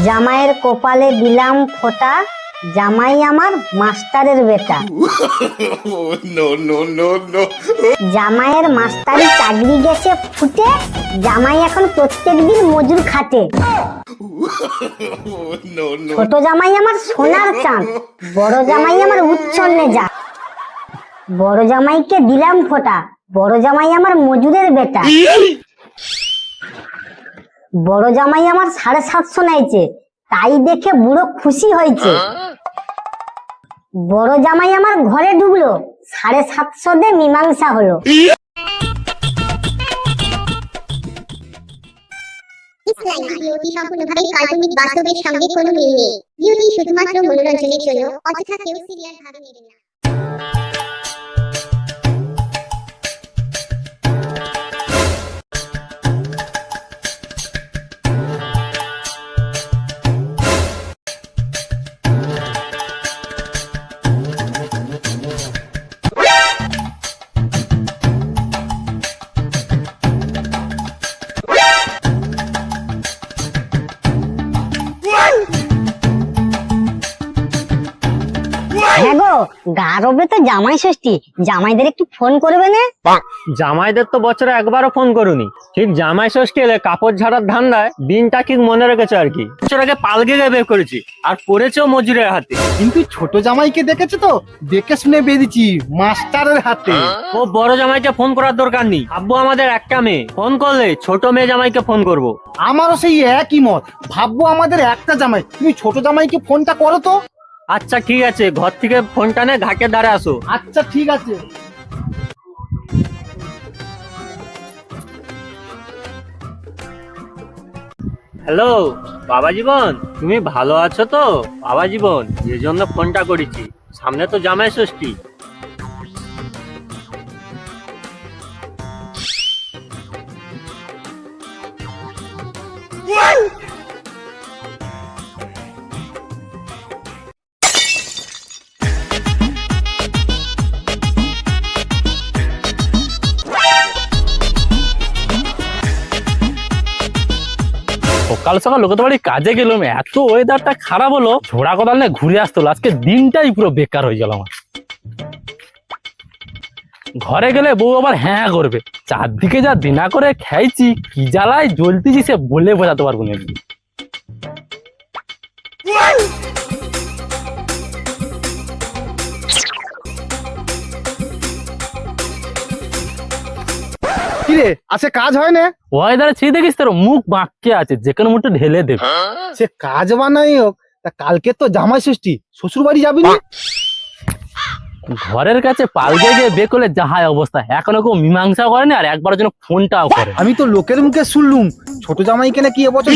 জামাইয়ের কপালে দিলাম ফোঁটা জামাই আমার মাস্টারের বেটা. জামাইয়ের মাস্টারি চাকরি গেছে ফুটে জামাই এখন প্রত্যেক দিন মজুর খাটে. ছোট জামাই আমার সোনার চাঁদ বড় জামাই আমার উচ্ছন্নে যা বড় জামাইকে দিলাম ফোঁটা বড় জামাই আমার মজুরের বেটা বড় জামাই আমার সাড়ে সাতশো নেয়ছে তাই দেখে বুড়ো খুশি হয়েছে। বড় জামাই আমার ঘরে ঢুকলো। সাড়ে সাতশো দে মীমাংসা হলো। বাস্তবের সঙ্গে কোনো মিল নেই। শুধুমাত্র মনোরঞ্জনের জন্য, অযথা কেউ সিরিয়াস ভাবে নেবেন না। হ্যাঁ গো গারবে তো জামাই ষষ্ঠী। জামাইদের একটু ফোন করবে না? জামাইদের তো বছরে একবারও ফোন করুনি। ঠিক জামাই ষষ্ঠী এলে কাপড় ঝাড়ার ধান্দায় দিনটা ঠিক মনে রেখেছে আর কি? বছর আগে পালগে গিয়ে বের করেছি আর পড়েছেও মজুরের হাতে। কিন্তু ছোট জামাইকে দেখেছ তো? দেখে শুনে বেরিয়েছি মাস্টারের হাতে। ও বড় জামাইকে ফোন করার দরকার নেই। আব্বু আমাদের একটা মেয়ে। ফোন করলে ছোট মেয়ে জামাইকে ফোন করব। আমারও সেই একই মত। ভাববো আমাদের একটা জামাই। তুমি ছোট জামাইকে ফোনটা করো তো। আচ্ছা ঠিক আছে। ঘর থেকে ফোনটা নে ঘাটের ধারে আসো। আচ্ছা ঠিক আছে। হ্যালো বাবা জীবন? তুমি ভালো আছো তো? বাবা জীবন যে জন্য ফোনটা করেছি। সামনে তো জামাই ষষ্ঠী। সকাল সকাল লোকের বাড়ি কাজে গেলাম এত ওয়েদারটা খারাপ হলো, ঝোড়া কোদাল নিয়ে ঘুরে আসতো আজকে দিনটাই পুরো বেকার হয়ে গেল আমার। ঘরে গেলে বউ আবার হ্যাঁ করবে। চারদিকে যা দিনা করে খেয়েছি কি জ্বালায় জ্বলতেছি সে বলে বোঝাতে পারব না। কিরে? আছে কাজ হয় না? ওয়েদারে ছি দেখিস তোর মুখ বাঁককে আছে যেখানে মুখটা ঢেলে দেবে সে কাজ বানাই হোক তা কালকে তো জামাই ষষ্ঠী শ্বশুর বাড়ি যাবি না? ঘরের কাছে পালগে গিয়ে বে করলে যাহাই অবস্থা। এখনও কেউ মীমাংসা করেনি আর একবার জন্য ফোনটাও করে আমি তো লোকের মুখে শুনলুম ছোট জামাইকে নাকি এবছর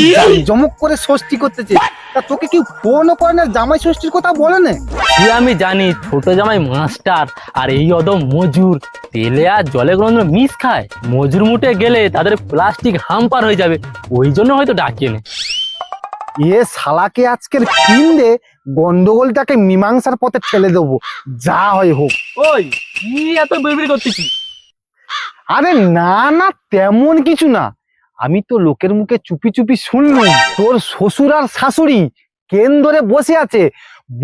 জমক করে ষষ্ঠী করতেছে। তা তোকে কি ফোনও করে না জামাই ষষ্ঠীর কথা বলে না? সে আমি জানি ছোট জামাই মাস্টার আর এই অদম মজুর। তেলে আর জলে কোনো মিস খায়। মজুর মুটে গেলে তাদের প্লাস্টিক হাম্পার হয়ে যাবে। ওই জন্য হয়তো ডাকিয়ে নে। এ শালাকে আজকের কিনলে গন্ডগোলটাকে মীমাংসার পথে ঠেলে দেবো যা হয় হোক। ওই কি এত বিড়বিড় করতেছি আরে না না তেমন কিছু না। আমি তো লোকের মুখে চুপি চুপি শুনলুম তোর শ্বশুর আর শাশুড়ি কেন ধরে বসে আছে?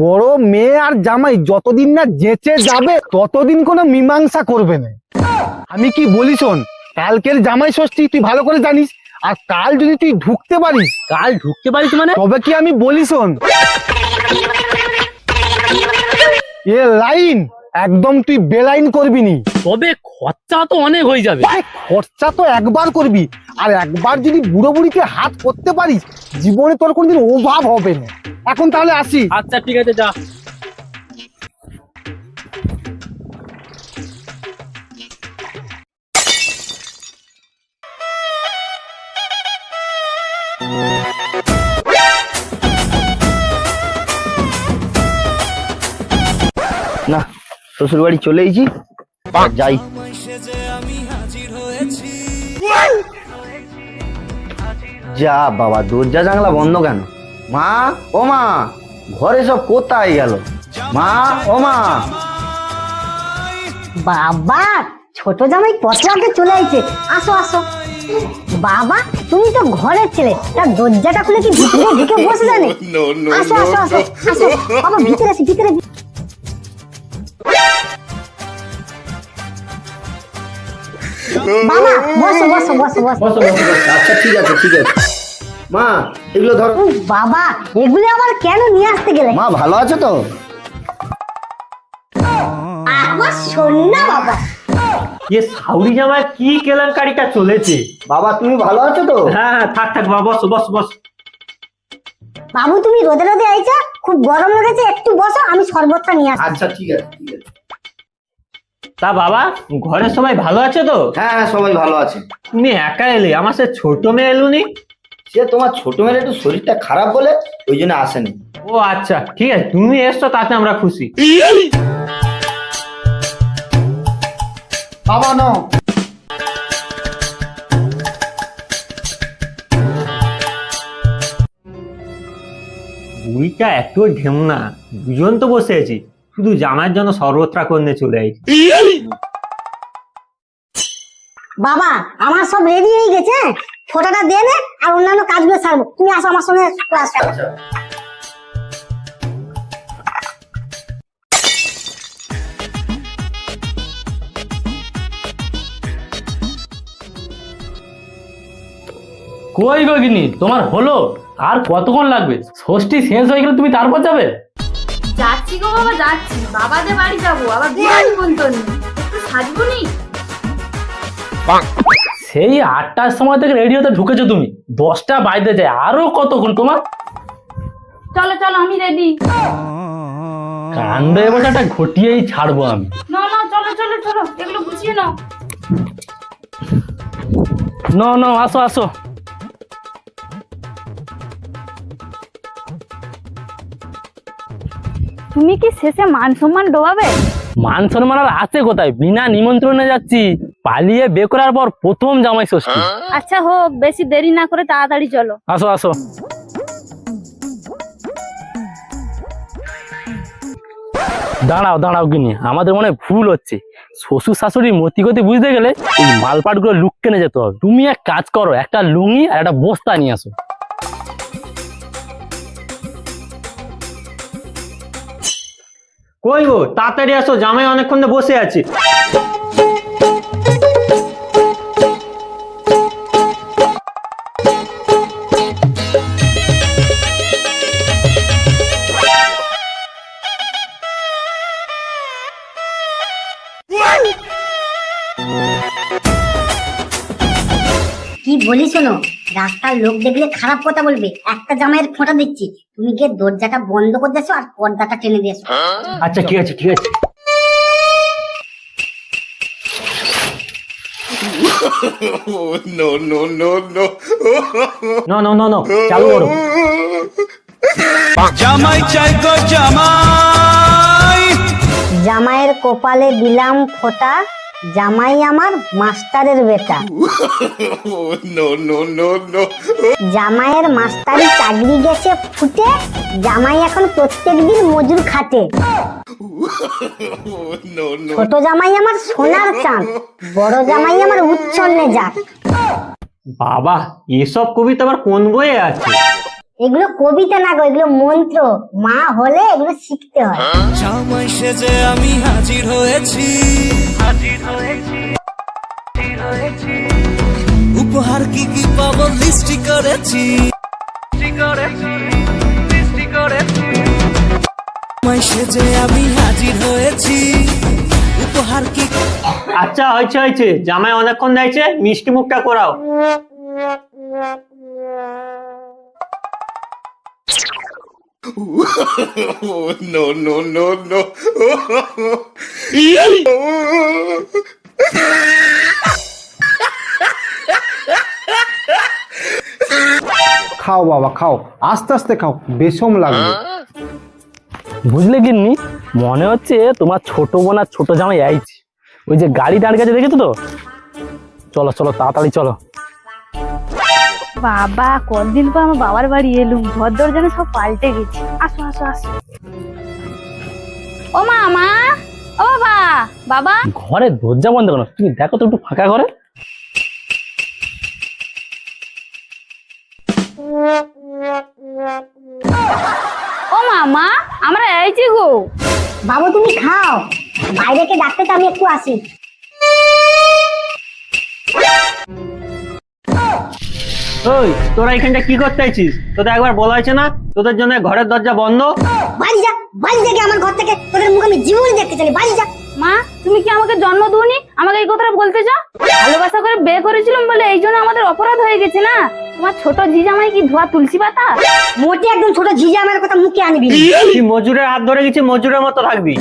বড় মেয়ে আর জামাই যতদিন না যেচে যাবে ততদিন কোনো মীমাংসা করবে না। আমি কি বলি শোন কালকের জামাই ষষ্ঠী তুই ভালো করে জানিস আর কাল যদি তুই ঢুকতে পারিস কাল ঢুকতে পারিস মানে? তবে কি আমি বলি শোন? এ লাইন একদম তুই বেলাইন করবি নি। তবে খরচা তো অনেক হয়ে যাবে। খরচা তো একবার করবি আর একবার যদি বুড়ো বুড়িকে হাত করতে পারিস জীবনে তোর কোনদিন অভাব হবে না। এখন তাহলে আসি। আচ্ছা ঠিক আছে যা। শ্বশুর বাড়ি চলে এসেছি। যাই। যা বাবা দরজা জানলা বন্ধ কেন? মা ও মা ঘরে সব কোথায় গেল? মা ও মা। বাবা ছোট জামাই কত আগে চলে আইছে আসো আসো। বাবা তুমি তো ঘরের ছেলে। তার দরজাটা খুলে কি ভিতরে ঢুকে বসে জানে আসো আসো আসো আসো। বাবা ভিতরে আসি ভিতরে বাবা বসো বসো বসো বসো। আচ্ছা ঠিক আছে ঠিক আছে। মা এগুলো ধরো। বাবা এগুলো আবার কেন নিয়ে আসতে গেলে? মা ভালো আছো তো? আমার বাবা। এ সাউরি জামাই কি কেলেঙ্কারিটা চলেছে? বাবা তুমি ভালো আছো তো? হ্যাঁ হ্যাঁ থাক থাক বাবা বস বস বস। বাবু তুমি রোদে রোদে আইছা? খুব গরম লেগেছে একটু বসো আমি শরবতটা নিয়ে আসছি। আচ্ছা ঠিক আছে ঠিক আছে। তা বাবা ঘরে সবাই ভালো আছে তো? হ্যাঁ হ্যাঁ সবাই ভালো আছে। তুমি একা এলে আমার সে ছোট মেয়ে এলুনি সে তোমার ছোট মেয়ের একটু শরীরটা খারাপ বলে ওই জন্য আসেনি। ও আচ্ছা ঠিক আছে তুমি এসছো তাতে আমরা খুশি। বাবা ন বুড়িটা এত ঢেমনা দুজন তো বসে আছি। শুধু জামার জন্য সর্বত্রা করতে চলে আইছি। বাবা আমার সব রেডি হয়ে গেছে। ফটোটা দিয়ে নে আর অন্যান্য কাজগুলো সারবো। তুমি আসো আমার সঙ্গে ক্লাস কই গগিনি? তোমার হলো? আর কতক্ষণ লাগবে? ষষ্ঠী শেষ হয়ে গেলে তুমি তারপর যাবে? যাচ্ছি গো বাবা যাচ্ছি। বাবাদের বাড়ি যাব আবার বিয়ে নিমন্ত্রণ একটু সাজবো নি? সেই আটটার সময় থেকে রেডিওতে ঢুকেছো তুমি। দশটা বাইরে যায় আরও কতক্ষণ তোমার? চলো চলো আমি রেডি কাণ্ড এবার একটা ঘটিয়েই ছাড়বো আমি। না না চলো চলো চলো এগুলো গুছিয়ে নাও। ন ন আসো আসো। তুমি কি শেষে মান সম্মান ডোবাবে? মান সম্মান আর আছে কোথায়? বিনা নিমন্ত্রণে যাচ্ছি। পালিয়ে বে করার পর প্রথম জামাই ষষ্ঠী। আচ্ছা হোক বেশি দেরি না করে তাড়াতাড়ি চলো। আসো আসো। দাঁড়াও দাঁড়াও গিনি আমাদের মনে ভুল হচ্ছে। শ্বশুর শাশুড়ির মতি গতি বুঝতে গেলে এই মালপাটগুলো লুক কেনে যেতে হবে। তুমি এক কাজ করো একটা লুঙ্গি আর একটা বস্তা নিয়ে আসো। কই গো? তাড়াতাড়ি আসো জামাই অনেকক্ষণ ধরে বসে আছে। কি বলি শোনো? রাস্তার লোক দেখলে খারাপ কথা বলবে। একটা জামাইয়ের ফোঁটা দিচ্ছি তুমি গিয়ে দরজাটা বন্ধ করে দিয়েছ আর পর্দাটা টেনে দিয়েছ। আচ্ছা ঠিক আছে ঠিক আছে। No, no, no, no. ন ন ন ন চালু করো। জামাইয়ের কপালে দিলাম ফোঁটা। জামাই আমার মাস্টারের বেটা। Oh, no, no, no, no. জামাইয়ের মাস্টারি চাকরি গেছে ফুটে জামাই এখন প্রত্যেকদিন মজুর খাটে। Oh, no, no. ছোট জামাই আমার সোনার চাঁদ বড় জামাই আমার উচ্ছন্নে যাক বাবা এসব কবিতা আবার কোন বইয়ে আছে? এগুলো কবিতা না গো এগুলো মন্ত্র। মা হলে এগুলো শিখতে হয়। জামাই সেজে আমি হাজির হয়েছি। উপহার কি কি পাবো? লিস্টি করেছি। সেজে আমি হাজির হয়েছি। উপহার কি আচ্ছা হয়েছে হয়েছে। জামাই অনেকক্ষণ যাইছে মিষ্টি মুখটা করাও। no, no, no, no. খাও বাবা খাও। আস্তে আস্তে খাও বেশম লাগবে। বুঝলে গিন্নি মনে হচ্ছে তোমার ছোট বোন আর ছোট জামাই আইছে ওই যে গাড়ি দাঁড় গেছে দেখেছ তো? চলো চলো তাড়াতাড়ি চলো। বাবা কতদিন পর আমার বাবার বাড়ি এলুম? ঘর দর যেন সব পাল্টে গেছে। আসো আসো আসো। ও মামা ও বাবা বাবা! ঘরে দরজা বন্ধ করো তুমি দেখো তো একটু ফাঁকা ঘরে। ও মামা আমরা এই যে গো। বাবা তুমি খাও। বাইরেকে ডাকতে তো আমি একটু আসি। ওই তোরা এখানটা কি করতে আছিস তোদের একবার বলা হয়েছে না? তোদের জন্য ঘরের দরজা বন্ধ। বাড়ি যা বাড়ি থেকে আমার ঘর থেকে তোদের মুখ আমি জীবনে দেখতে চাই বাড়ি যা। মা তুমি কি আমাকে জন্ম দুনি আমাকে এই কথাটা বলতে চাও? ভালোবাসা করে বিয়ে করেছিলাম বলে এই জন্য আমাদের অপরাধ হয়ে গেছে না? তোমার ছোট জিজামাই কি ধোয়া তুলসী পাতা? মোটে একদম ছোট আমার কথা মুখে আনবি মজুরের হাত ধরে গেছি মজুরের মতো থাকবি।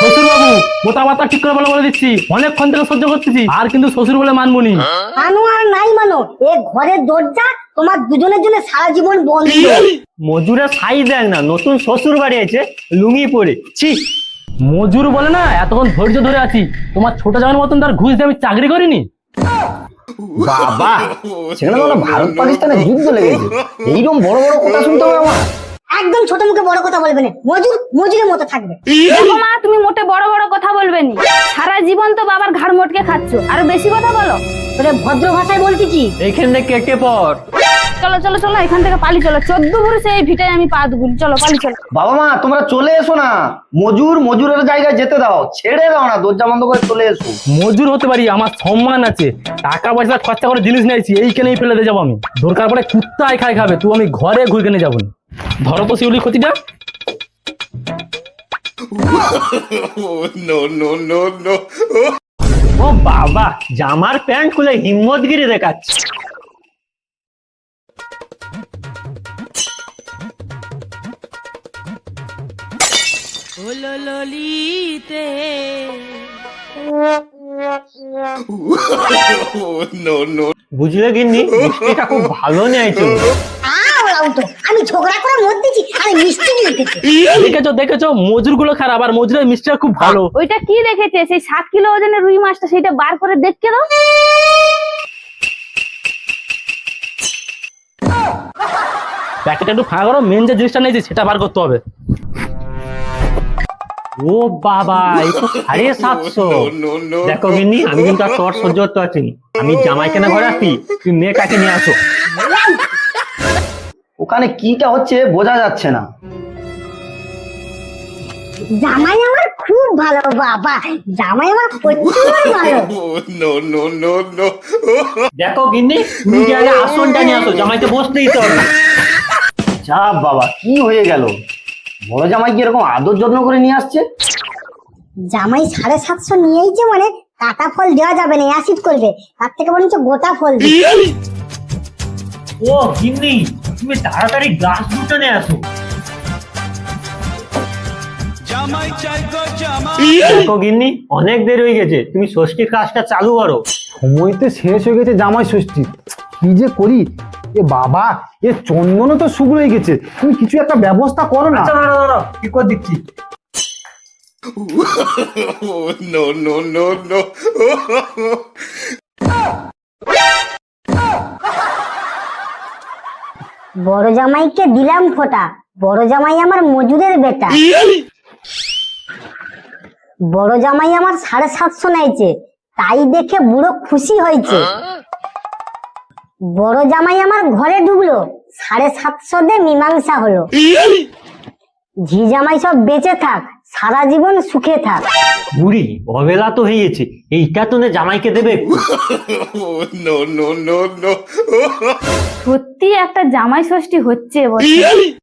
শ্বশুর বাবু মোটা মাথা ঠিক করে বলে বলে দিচ্ছি। অনেকক্ষণ থেকে সহ্য করতেছি আর কিন্তু শ্বশুর বলে মানবনি মানো আর নাই মানো এ ঘরের দরজা তোমার দুজনের জন্য সারা জীবন বন্ধ। মজুরের সাই দেখ না নতুন শ্বশুর বাড়ি আছে লুঙ্গি পরে। ছি! মজুর বলে না এতক্ষণ ধৈর্য ধরে আছি। তোমার ছোট জামার মতন তার ঘুষ দিয়ে আমি চাকরি করিনি। বাবা সেখানে তো ভারত পাকিস্তানের যুদ্ধ লেগেছে। এইরকম বড় বড় কথা শুনতে হবে আমার। একদম ছোট মুখে বড় কথা বলবে না। মজুর মজুরের মতো থাকবে। দেখো মা তুমি মোটে বড় বড় কথা বলবে নি। সারা জীবন তো বাবার ঘাড় মোটকে খাচ্ছ। আরও বেশি কথা বলো। তোরে ভদ্র ভাষায় বলতেছি এইখান থেকে কেটে পর? চলো চলো চলো এখান থেকে পালি চলো। চোদ্দ পুরুষে এই ভিটায় আমি পা দুগুলি চলো পালি চলো। বাবা মা তোমরা চলে এসো না। মজুর মজুরের জায়গায় যেতে দাও। ছেড়ে দাও না দরজা বন্ধ করে চলে এসো। মজুর হতে পারি আমার সম্মান আছে। টাকা পয়সা খরচা করে জিনিস নিয়েছি এইখানেই ফেলে দিয়ে যাব আমি। দরকার পড়ে কুত্তায় খাই খাবে তুই আমি ঘরে ঘুরে কিনে যাব না। ধরো তো শিউলি ক্ষতিটা Oh, no, no, no, no. ও বাবা জামার প্যান্ট খুলে হিম্মতগিরি দেখাচ্ছে Oh, no, no. বুঝলে গিন্নি মিষ্টিটা খুব ভালো নিয়েছো আমি ঝগড়া করে মরতেছি আরে মিষ্টি নিতেছি দেখেছ দেখেছ? মজুরগুলো খারাপ আর মজুরের মিষ্টিটা খুব ভালো। ওইটা কি দেখেছে? সেই সাত কিলো ওজনের রুই মাছটা সেটা বার করে দেখকে দাও। প্যাকেট একটু ফাঁকা করো মেন যে জিনিসটা নিয়েছি সেটা বার করতে হবে। ও বাবা এই তো সাড়ে সাতশো. দেখো গিন্নি আমি কিন্তু আর তোর সহ্য করতে পারছি আমি জামাই কেনা ঘরে আসি তুই মেয়েটাকে নিয়ে আসো। ওখানে কিটা হচ্ছে বোঝা যাচ্ছে না। জামাই আমার খুব ভালো বাবা। জামাই আমার প্রচুর ভালো। no, no, no, no. দেখো গিন্নি যে আগে আসনটা নিয়ে আসো জামাইকে বসতে দিতে হবে। যা বাবা কি হয়ে গেল? বড় জামাই কি এরকম আদর যত্ন করে নিয়ে আসছে? জামাই সাড়ে সাতশো নিয়েইছে মানে কাটা ফল দেওয়া যাবে না অ্যাসিড করবে। তার থেকে বরঞ্চ গোটা ফল দিই ও গিন্নি। তুমি তাড়াতাড়ি গ্লাস দুটো নিয়ে আসো। গিন্নি অনেক দেরি হয়ে গেছে। তুমি ষষ্ঠীর কাজটা চালু করো। সময়তে শেষ হয়ে গেছে জামাই ষষ্ঠী। কি যে করি? এ বাবা এ চন্দনও তো শুকনো হয়ে গেছে। তুমি কিছু একটা ব্যবস্থা করো না। আচ্ছা কি করে দিচ্ছি? Oh, no, no, no, no. বড় জামাইকে দিলাম ফোটা। বড় জামাই আমার মজুরের বেটা। বড় জামাই আমার সাড়ে সাতশো নেয়ছে তাই দেখে বুড়ো খুশি হয়েছে। বড় জামাই আমার ঘরে ঢুকলো। সাড়ে সাতশো দিয়ে মীমাংসা হলো। ঝি জামাই সব বেঁচে থাক। সারা জীবন সুখে থাক। বুড়ি অবেলা তো হয়েছে গেছে এইটা তো না জামাইকে দেবে। Oh, no, no, no, no. সত্যি একটা জামাই ষষ্ঠী হচ্ছে